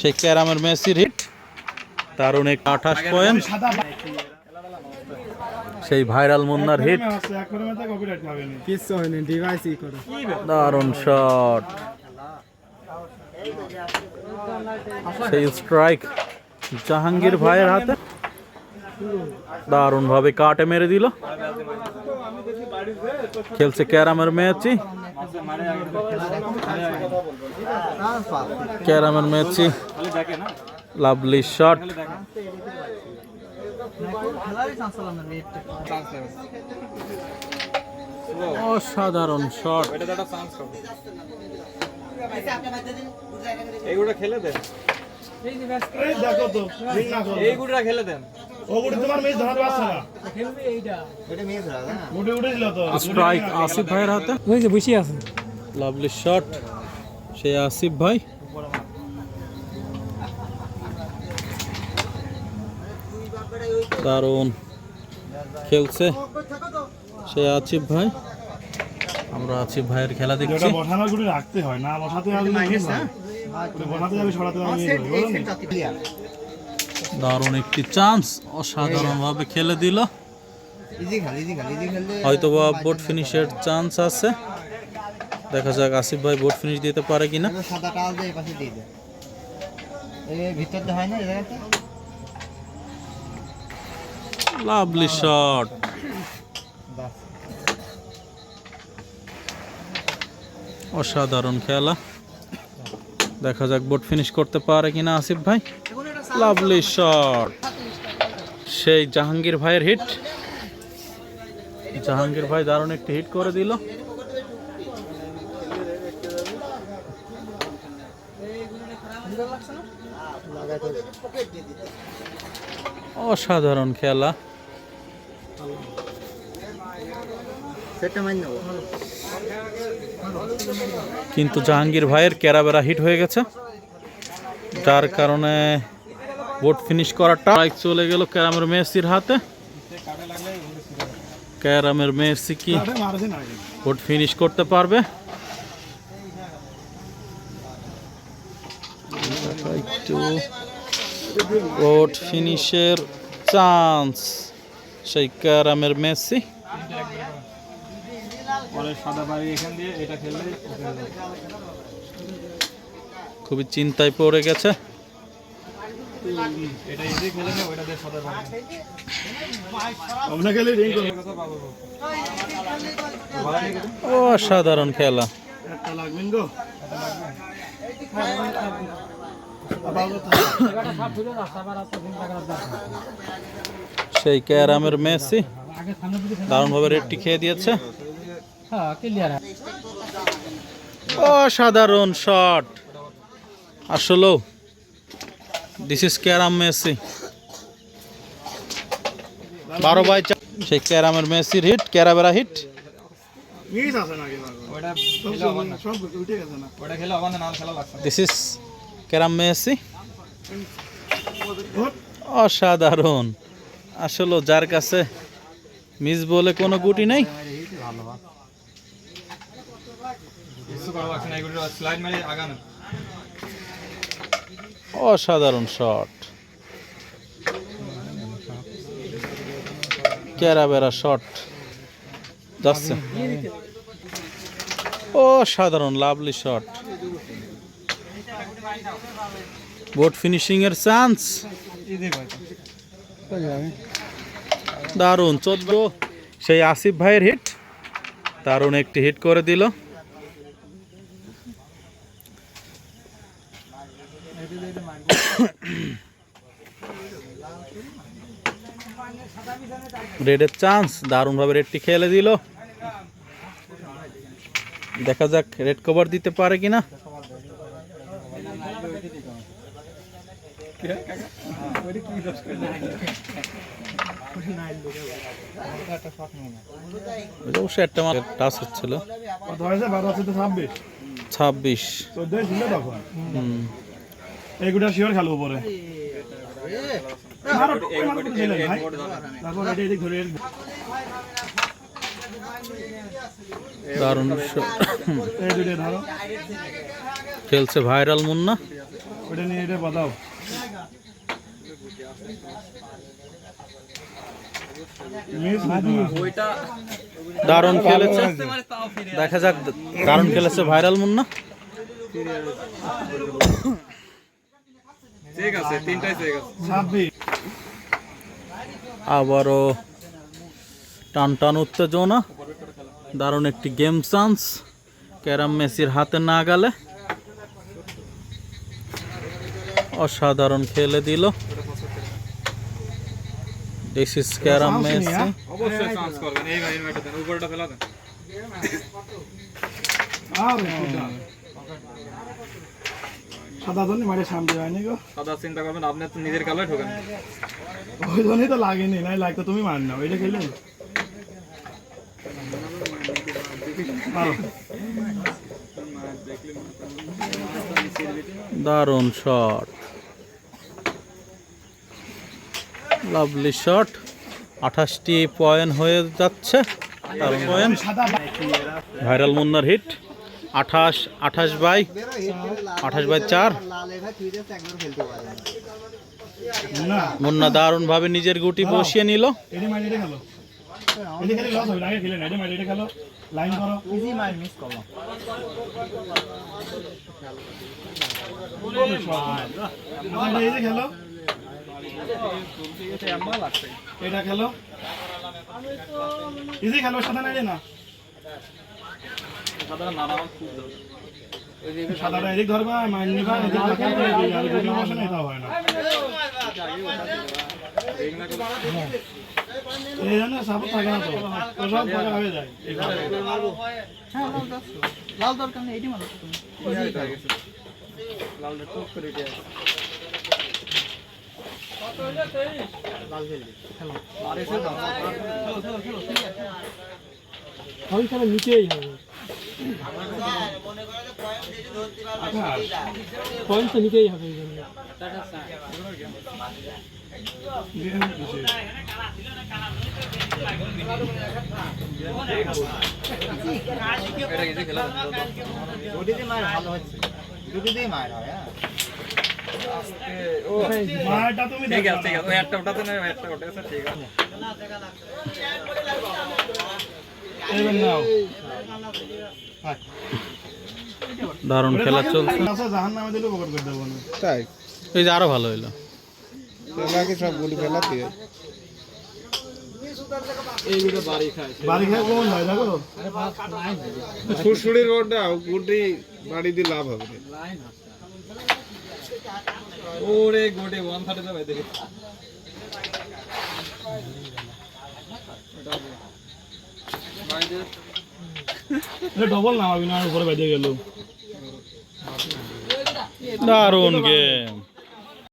সেই ক্যারামের মেসির হিট তার অনেক আঠাশ পয়েন্ট সেই ভাইরাল মুন্নার হিট দারুণ শট সেই স্ট্রাইক জাহাঙ্গীর ভাইয়ের হাতে। দারুণ ভাবে কাটে মেরে দিল। খেলছে ক্যারামের ম্যাচই ক্যারামের ম্যাচই লাভলি শট অসাধারণ শট এইগুলো খেলে দেন। এইগুলো খেলে দেন। স্ট্রাইক আসিফ ভাইয়ের হাতে। ওই যে বসে আছে। লাভলি শট আসিফ ভাই। দারুণ খেলছে। সে আসিফ ভাই। আমরা আসিফ ভাইয়ের খেলা দেখছি। রাখতে হয় না বসাতে হবে বসাতে সরাতে দারুণ একটি চান্স অসাধারণ ভাবে খেলে দিল। হয়তো বা বোট ফিনিশের চান্স আছে। দেখা যাক আসিফ ভাই বোট ফিনিশ দিতে পারে কিনা। লাভলি শট অসাধারণ খেলা। দেখা যাক বোট ফিনিশ করতে পারে কিনা আসিফ ভাই। লাভলি শট সেই জাহাঙ্গীর ভাইয়ের হিট জাহাঙ্গীর ভাই দারুণ একটি হিট করে দিল। অসাধারণ খেলা। কিন্তু জাহাঙ্গীর ভাইয়ের ক্যারাবেরা হিট হয়ে গেছে। যার কারণে বোট ফিনিশ করাটা। বাইক চলে গেল ক্যারামের মেসির হাতে। ক্যারামের মেসি কি বোট ফিনিশ করতে পারবে? বোট ফিনিশের চান্স সেই ক্যারামের মেসি। খুবই চিন্তায় পড়ে গেছে। এটা ইজি খেলে নে ওইটা দিয়ে সাদা আমরা গেলে রিং করো অসাধারণ খেলা। একটা লাগবেন গো। সেই ক্যারামের মেসি দারুণভাবে রেডটি খেয়ে দিয়েছে। অসাধারণ শট আসলেও দিস ইজ ক্যারাম মেসি বারো বাই চার। সেই ক্যারামের মেসির hit ক্যারাবেরা hit. This is carrom Messi অসাধারণ। আসলে যার কাছে মিস বলে কোনো গুটি নেই। কিছু করা লাগছে না এগুলো স্লাইড মেরে আগানো অসাধারণ শট। ক্যারাবেরা শট। যাচ্ছে। অসাধারণ, লাভলি শট। বোট ফিনিশিং এর চান্স। দারুণ, চোদ্দ। সেই আসিফ ভাইয়ের হিট দারুণ একটি হিট করে দিল। রেডের চান্স দারুণভাবে রেডটি খেলে দিল। দেখা যাক রেড কভার দিতে পারে কিনা। অবশ্যই একটা মাত্র টাচ হচ্ছিল। ছাব্বিশ। হুম। এইগুলা শিওর খেলব পরে মারো, ওই মারো তো ছেলে, ভাই। তারপর এটা এদিক ধরে এর- দারুণ শ- এই দুটো ধরো। খেলছে ভাইরাল মুন্না। ওটা নিয়ে এটা বাদাও দারুণ খেলেছে। দেখা যাক দারুণ খেলেছে ভাইরাল মুন্না। ঠিক আছে তিনটাই ঠিক আছে। আবারও টান টান উত্তেজনা দারুণ একটি গেম চান্স ক্যারাম মেসির হাতে না গেলে অসাধারণ খেলে দিল। This is carrom Messi. অবশ্যই চান্স করবেন। এই ভাই উপরটা ফেলা দেন। আর সাদা জন্য মাঠে সামনে হয়নি গো। সাদা চিন্তা করবেন আপনি তো নিজের কালোই ঠোকেন ওই জন্যই তো লাগেনি নাই লাগতো তুমি মার নাও এটা খেলে। দারুণ শট লাভলি শট আঠাশটি পয়েন্ট হয়ে যাচ্ছে ভাইরাল মুন্নার হিট আঠাশ আঠাশ বাই আঠাশ বাই চার। মুন্না দারুণভাবে নিজের গুটি বসিয়ে নিল। এটি খেলো। এটি খেলে লস হবে আগে খেলে না এটা মার এটা খেলো। লাইন করো। ইজি খেলো। এটা খেলো। ইজি খেলো সাদা নাই না। সাদাটা এদিক ধরবা মাইন হয় না এই জন্য সাপোর্ট থাকে না তো তো সব ফাঁকা হয়ে যায় হ্যাঁ লাল দরকার নেই এটি মারো তুমি লালটা করে দিয়ে লাল খেলবি মারিছে তো ওই খেলা নিচেই হবে আচ্ছা পয়েন্ট তো নিতেই হবে এই জন্য। হয় হ্যাঁ মারটা তুমি ঠিক আছে ঠিক আছে ওই একটা ওটাতে না একটা ওটা আছে ঠিক আছে। দারুণ খেলা চলছে। আচ্ছা তাই? এই যে আরও ভালো হইল। সব গুলি ফেলাতে বাড়ি খেয়ে কোন দেখো? সুড়সুড়ির ওটা গুটি বাড়ি দিয়ে লাভ হবে ওরে গোটে ওয়ান থার্টি যাবে দেখি। ডবল নামাবি না উপরে বেঁধে গেল দারুণ গেম